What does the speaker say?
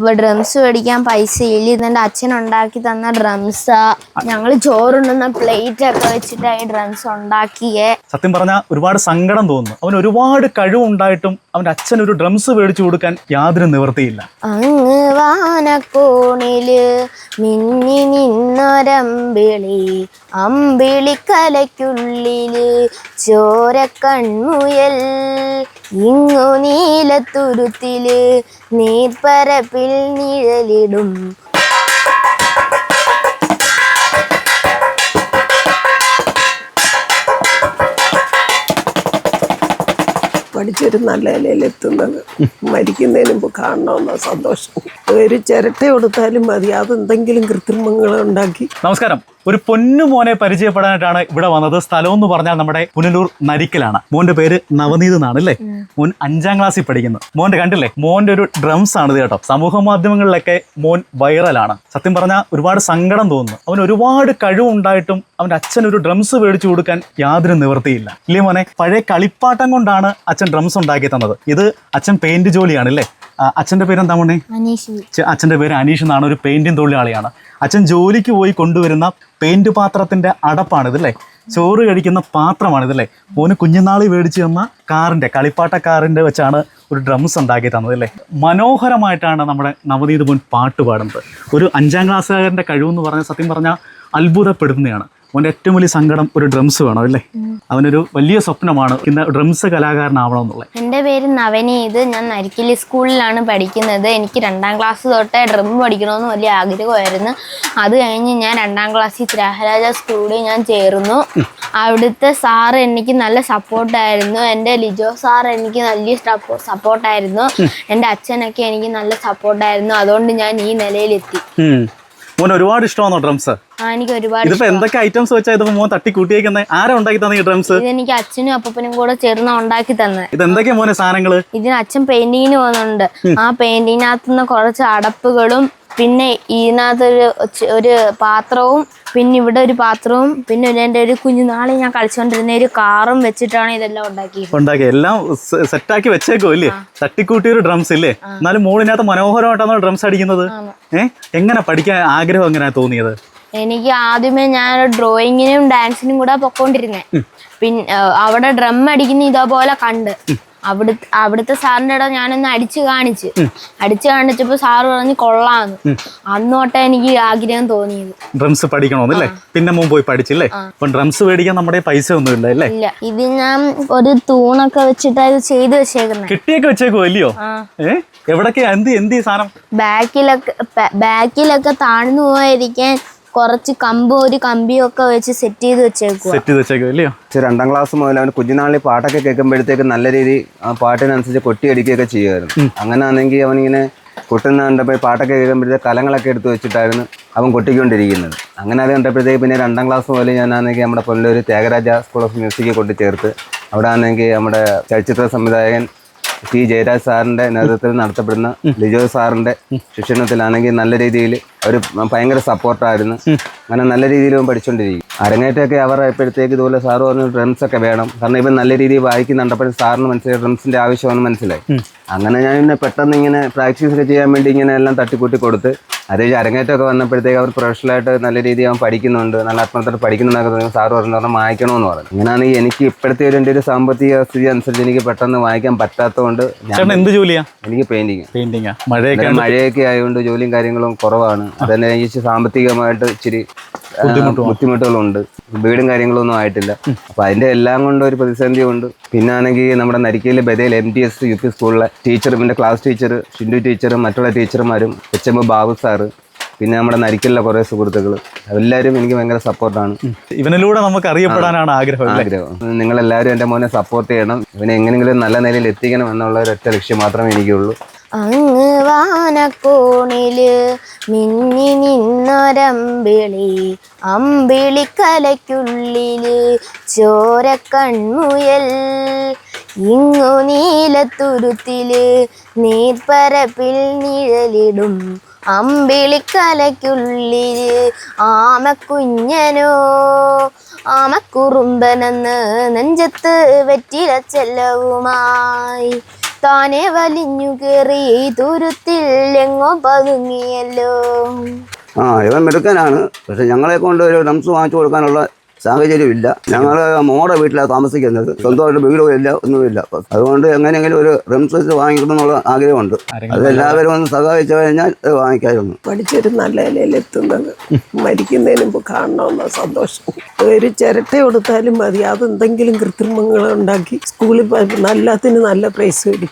അപ്പൊ ഡ്രംസ് മേടിക്കാൻ പൈസ ഇല്ല. എന്റെ അച്ഛൻ ഉണ്ടാക്കി തന്ന ഡ്രംസ് ഞങ്ങൾ ചോറുണ്ടുന്ന പ്ലേറ്റ് ഒക്കെ വെച്ചിട്ടായി ഡ്രംസ് ഉണ്ടാക്കിയേ. സത്യം പറഞ്ഞാൽ ഒരുപാട് സങ്കടം തോന്നുന്നു. അവൻ ഒരുപാട് കഴിവുണ്ടായിട്ടും അവന്റെ അച്ഛൻ ഒരു ഡ്രംസ് മേടിച്ചു കൊടുക്കാൻ യാതൊരു നിവൃത്തിയില്ല. അങ്ങ് വാനക്കോണിൽ മിന്നി നിന്നൊരമ്പിളി അമ്പിളിക്കലയ്ക്കുള്ളിൽ ചോരക്കൺമുയൽ ഇങ്ങു നീലത്തുരുത്തിൽ നീർപ്പരപ്പിൽ നിഴലിടും. പഠിച്ചൊരു നല്ല നിലയിലെത്തുന്നത് മരിക്കുന്നതിന് മുമ്പ് കാണണമെന്ന സന്തോഷം. ഒരു ചിരട്ട കൊടുത്താലും മതി. അതെന്തെങ്കിലും കൃത്രിമങ്ങൾ ഉണ്ടാക്കി. നമസ്കാരം. ഒരു പൊന്നു മോനെ പരിചയപ്പെടാനായിട്ടാണ് ഇവിടെ വന്നത്. സ്ഥലം എന്ന് പറഞ്ഞാൽ നമ്മുടെ പുനലൂർ നരിക്കലാണ്. മോന്റെ പേര് നവനീത് എന്നാണ് അല്ലേ? മോൻ അഞ്ചാം ക്ലാസ്സിൽ പഠിക്കുന്നു. മോന്റെ കണ്ടില്ലേ? മോന്റെ ഒരു ഡ്രംസ് ആണ് ഇത് കേട്ടോ. സമൂഹ മാധ്യമങ്ങളിലൊക്കെ മോൻ വൈറലാണ്. സത്യം പറഞ്ഞാൽ ഒരുപാട് സങ്കടം തോന്നുന്നു. അവൻ ഒരുപാട് കഴിവുണ്ടായിട്ടും അവന്റെ അച്ഛൻ ഒരു ഡ്രംസ് മേടിച്ചു കൊടുക്കാൻ യാതൊരു നിവൃത്തിയില്ല. ഇല്ലേ മോനെ? പഴയ കളിപ്പാട്ടം കൊണ്ടാണ് അച്ഛൻ ഡ്രംസ് ഉണ്ടാക്കി തന്നത്. ഇത് അച്ഛൻ പെയിന്റ് ജോലിയാണ് അല്ലേ? അച്ഛന്റെ പേര് എന്താ മോനെ? അച്ഛന്റെ അച്ഛന്റെ പേര് അനീഷ് എന്നാണ് ഒരു പെയിന്റിംഗ് തൊഴിലാളിയാണ്. അച്ഛൻ ജോലിക്ക് പോയി കൊണ്ടുവരുന്ന പെയിന്റ് പാത്രത്തിന്റെ അടപ്പാണിത് അല്ലേ? ചോറ് കഴിക്കുന്ന പാത്രമാണിത് അല്ലേ? മോന് കുഞ്ഞുനാളി മേടിച്ചു തന്ന കാറിന്റെ കളിപ്പാട്ട കാറിന്റെ വെച്ചാണ് ഒരു ഡ്രംസ് ഉണ്ടാക്കി തന്നത് അല്ലേ? മനോഹരമായിട്ടാണ് നമ്മുടെ നവനീത് മോൻ പാട്ട് പാടുന്നത്. ഒരു അഞ്ചാം ക്ലാസ്സുകാരന്റെ കഴിവെന്ന് പറഞ്ഞാൽ സത്യം പറഞ്ഞാൽ അത്ഭുതപ്പെടുത്തുന്നതാണ് മോന്റെ ഏറ്റവും വലിയ സങ്കടം ഒരു ഡ്രംസ് വേണം അല്ലേ? അവനൊരു വലിയ സ്വപ്നമാണ് ഇന്ന് ഡ്രംസ് കലാകാരനാവണം എന്നുള്ളത് എന്റെ പേര് നവനീത് ഞാൻ നരിക്കിലി സ്കൂളിലാണ് പഠിക്കുന്നത്. എനിക്ക് രണ്ടാം ക്ലാസ് തൊട്ടേ ഡ്രം പഠിക്കണമെന്ന് വലിയ ആഗ്രഹമായിരുന്നു. അത് കഴിഞ്ഞ് ഞാൻ രണ്ടാം ക്ലാസ്സിൽ ത്യാഗരാജ സ്കൂളിൽ ഞാൻ ചേർന്നു. അവിടുത്തെ സാറ് എനിക്ക് നല്ല സപ്പോർട്ടായിരുന്നു എന്റെ ലിജോ സാർ എനിക്ക് നല്ല സപ്പോർട്ടായിരുന്നു എന്റെ അച്ഛനൊക്കെ എനിക്ക് നല്ല സപ്പോർട്ടായിരുന്നു അതുകൊണ്ട് ഞാൻ ഈ നിലയിലെത്തി. ഒരുപാട് ഇഷ്ടമാണോ ഡ്രംസ് എനിക്ക് ഒരുപാട് ഇതിപ്പോ എന്തൊക്കെ ഐറ്റംസ് വെച്ചാ ഇതിപ്പോ മോൻ തട്ടി കൂട്ടിയേക്കുന്നത് ആരാ ഉണ്ടാക്കി തന്നെ ഈ ഡ്രംസ് ഇതെനിക്ക് അച്ഛനും അപ്പനും കൂടെ ചേർന്ന് ഉണ്ടാക്കി തന്നെ. ഇത് മോനെ സാധനങ്ങൾ? ഇതിന് അച്ഛൻ പെയിന്റിങ്ങിന് പോകുന്നുണ്ട്. ആ പെയിന്റിങ്ങിനകത്തുനിന്ന് കുറച്ച് അടപ്പുകളും പിന്നെ ഇതിനകത്തൊരു ഒരു പാത്രവും പിന്നെ ഇവിടെ ഒരു പാത്രവും പിന്നെ ഒരു എന്റെ ഒരു കുഞ്ഞുനാളെ ഞാൻ കളിച്ചുകൊണ്ടിരുന്ന ഒരു കാറും വെച്ചിട്ടാണ് ഇതെല്ലാം ഉണ്ടാക്കി ഉണ്ടാക്കി. എല്ലാം സെറ്റ് സെറ്റാക്കി വെച്ചേക്കോ ഇല്ലേ? തട്ടിക്കൂട്ടിയ ഒരു ഡ്രംസ് ഇല്ലേ? എന്നാലും മോളിനകത്ത് മനോഹരമായിട്ടാണോ ഡ്രംസ് അടിക്കുന്നത്? ഏഹ് എങ്ങനെ പഠിക്കാൻ ആഗ്രഹം എങ്ങനെയാ തോന്നിയത്? എനിക്ക് ആദ്യമേ ഞാൻ ഡ്രോയിങ്ങിനും ഡാൻസിനും കൂടെ പൊക്കോണ്ടിരുന്നേ. പിന്നെ അവിടെ ഡ്രം അടിക്കുന്ന ഇതേപോലെ കണ്ട്. അവിടെ അവിടുത്തെ സാറിന്റെ ഇടം ഞാനൊന്ന് അടിച്ചു കാണിച്ച്. അടിച്ചു കാണിച്ചപ്പോ സാറ് പറഞ്ഞ് കൊള്ളാന്ന്. അന്നോട്ടെ എനിക്ക് ആഗ്രഹം തോന്നിയത്. ഡ്രംസ് പഠിക്കണമെന്നല്ലേ? പിന്നെ മുമ്പ് പോയി പഠിച്ചില്ലേ അപ്പൊ ഡ്രംസ് മേടിക്കാൻ നമ്മുടെ പൈസ ഒന്നും ഇല്ല അല്ലേ? ഇല്ല. ഇത് ഞാൻ ഒരു തൂണൊക്കെ വെച്ചിട്ട് ഇത് ചെയ്തു വെച്ചേക്കുന്നത് കിട്ടിയൊക്കെ വെച്ചേക്കോ അല്ലയോ എവിടൊക്കെ എന്ത് എന്ത് സാധനം? ബാക്കിലൊക്കെ ബാക്കിലൊക്കെ താഴ്ന്നു പോയിരിക്കാൻ കുറച്ച് കമ്പും ഒരു കമ്പിയും ഒക്കെ വെച്ച് സെറ്റ് ചെയ്ത് വെച്ചേക്കുക സെറ്റ് ചെയ്ത് വെച്ചേക്കും അല്ലയോ പക്ഷെ രണ്ടാം ക്ലാസ് മുതൽ അവന് കുഞ്ഞുനാളിൽ പാട്ടൊക്കെ കേൾക്കുമ്പോഴത്തേക്ക് നല്ല രീതി ആ പാട്ടിനനുസരിച്ച് കൊട്ടിയടിക്കുകയൊക്കെ ചെയ്യുമായിരുന്നു. അങ്ങനെ ആണെങ്കിൽ അവനിങ്ങനെ കൊട്ടുന്ന കണ്ടപ്പോൾ പാട്ടൊക്കെ കേൾക്കുമ്പോഴത്തേക്ക് കലങ്ങളൊക്കെ എടുത്ത് വെച്ചിട്ടായിരുന്നു അവൻ കൊട്ടിക്കൊണ്ടിരിക്കുന്നത്. അങ്ങനെ അത് കണ്ടപ്പോഴത്തേക്ക് പിന്നെ രണ്ടാം ക്ലാസ് മുതൽ ഞാനാണെങ്കിൽ നമ്മുടെ പൊല്ലൂർ ത്യാഗരാജ സ്കൂൾ ഓഫ് മ്യൂസിക്കിൽ കൊണ്ട് ചേർത്ത് അവിടെ ആണെങ്കിൽ നമ്മുടെ ചലച്ചിത്ര സംവിധായകൻ ടി ജയരാജ് സാറിന്റെ നേതൃത്വത്തിൽ നടത്തപ്പെടുന്ന ലിജോ സാറിന്റെ ശിക്ഷണത്തിലാണെങ്കിൽ നല്ല രീതിയിൽ ഒരു ഭയങ്കര സപ്പോർട്ടായിരുന്നു. അങ്ങനെ നല്ല രീതിയിൽ അവൻ പഠിച്ചുകൊണ്ടിരിക്കും അരങ്ങേറ്റമൊക്കെ അവർ ആയപ്പോഴത്തേക്ക് ഇതുപോലെ സാറ് പറഞ്ഞു ഡ്രംസ് ഒക്കെ വേണം. കാരണം ഇപ്പം നല്ല രീതിയിൽ വായിക്കുന്നുണ്ടപ്പോഴും സാറിന് മനസ്സിലായി ഡ്രംസിന്റെ ആവശ്യമാണെന്ന് മനസ്സിലായി. അങ്ങനെ ഞാൻ പിന്നെ പെട്ടെന്ന് ഇങ്ങനെ പ്രാക്ടീസ് ഒക്കെ ചെയ്യാൻ വേണ്ടി ഇങ്ങനെ എല്ലാം തട്ടിക്കൂട്ടി കൊടുത്ത്. അത് അരങ്ങേറ്റമൊക്കെ വന്നപ്പോഴത്തേക്ക് അവർ പ്രൊഫഷണലായിട്ട് നല്ല രീതിയിൽ അവൻ പഠിക്കുന്നുണ്ട്. നല്ല ആത്മാർത്ഥമായിട്ട് പഠിക്കുന്നുണ്ടെന്നൊക്കെ തോന്നി സാറ് പറഞ്ഞു പറഞ്ഞാൽ വായിക്കണമെന്ന് പറഞ്ഞു. അങ്ങനെയാണെങ്കിൽ എനിക്ക് ഇപ്പോഴത്തെ ഒരു എന്റെ ഒരു സാമ്പത്തിക സ്ഥിതി അനുസരിച്ച് എനിക്ക് പെട്ടെന്ന് വായിക്കാൻ പറ്റാത്തതുകൊണ്ട് എന്ത് ജോലിയാണ് എനിക്ക് പെയിന്റിങ് പെയിന്റിങ് മഴയൊക്കെ മഴയൊക്കെ ആയതുകൊണ്ട് ജോലിയും കാര്യങ്ങളും കുറവാണ്. അതന്നെ എനിക്ക് സാമ്പത്തികമായിട്ട് ഇച്ചിരി ബുദ്ധിമുട്ടുകളുണ്ട്. വീടും കാര്യങ്ങളൊന്നും ആയിട്ടില്ല. അപ്പൊ അതിന്റെ എല്ലാം കൊണ്ട് ഒരു പ്രതിസന്ധി ഉണ്ട്. പിന്നെ ആണെങ്കിൽ നമ്മുടെ നരിക്കയിലെ ബദയിൽ M T S U P സ്കൂളിലെ ടീച്ചർ പിന്നെ ക്ലാസ് ടീച്ചർ ഷിൻഡു ടീച്ചറും മറ്റുള്ള ടീച്ചർമാരും എച്ച് എം ബാബു സാറ് പിന്നെ നമ്മുടെ നരിക്കലിലെ കുറേ സുഹൃത്തുക്കൾ എല്ലാവരും എനിക്ക് ഭയങ്കര സപ്പോർട്ടാണ്. ഇവനിലൂടെ നമുക്ക് അറിയപ്പെടാനാണ് ആഗ്രഹം ആഗ്രഹം. നിങ്ങളെല്ലാവരും എന്റെ മോനെ സപ്പോർട്ട് ചെയ്യണം. ഇവനെ എങ്ങനെയെങ്കിലും നല്ല നിലയിൽ എത്തിക്കണം എന്നുള്ള ഒരൊറ്റ ലക്ഷ്യം മാത്രമേ എനിക്കുള്ളൂ. അങ്ങ് വാനക്കോണിൽ മിന്നി നിന്നൊരമ്പിളി അമ്പിളിക്കലയ്ക്കുള്ളിൽ ചോരക്കൺമുയൽ. ഇങ്ങു നീലത്തുരുത്തിൽ നീർപ്പരപ്പിൽ നിഴലിടും അമ്പിളിക്കലയ്ക്കുള്ളിൽ ആമക്കുഞ്ഞനോ. ആമക്കുറുമ്പനെന്ന് നെഞ്ചത്ത് വെറ്റില ചെല്ലവുമായി താനെ വലിഞ്ഞു കയറി തുരുത്തിൽ എങ്ങോ പതുങ്ങിയല്ലോ. ആ ഇവൻ മിടുക്കനാണ്. പക്ഷെ ഞങ്ങളെ കൊണ്ട് ഒരു ഡംസ് വാങ്ങിച്ചു കൊടുക്കാനുള്ള സാഹചര്യമില്ല ഞങ്ങൾ മോടെ വീട്ടിലാണ് താമസിക്കുന്നത്. സ്വന്തമായിട്ട് വീടും ഇല്ല ഒന്നുമില്ല. അതുകൊണ്ട് എങ്ങനെയെങ്കിലും ഒരു റെംസസ് വാങ്ങിക്കണം എന്നുള്ള ആഗ്രഹമുണ്ട്. അത് എല്ലാവരും ഒന്ന് സഹായിച്ചു കഴിഞ്ഞാൽ അത് വാങ്ങിക്കായിരുന്നു പഠിച്ചൊരു നല്ല നിലയിലെത്തുന്നത് മരിക്കുന്നതിന് മുമ്പ് കാണണമെന്ന സന്തോഷം. ഒരു ചിരട്ട കൊടുത്താലും മതി. അതെന്തെങ്കിലും കൃത്രിമങ്ങൾ ഉണ്ടാക്കി സ്കൂളിൽ പോയി നല്ലതിന് നല്ല പ്രൈസ് മേടിക്കും.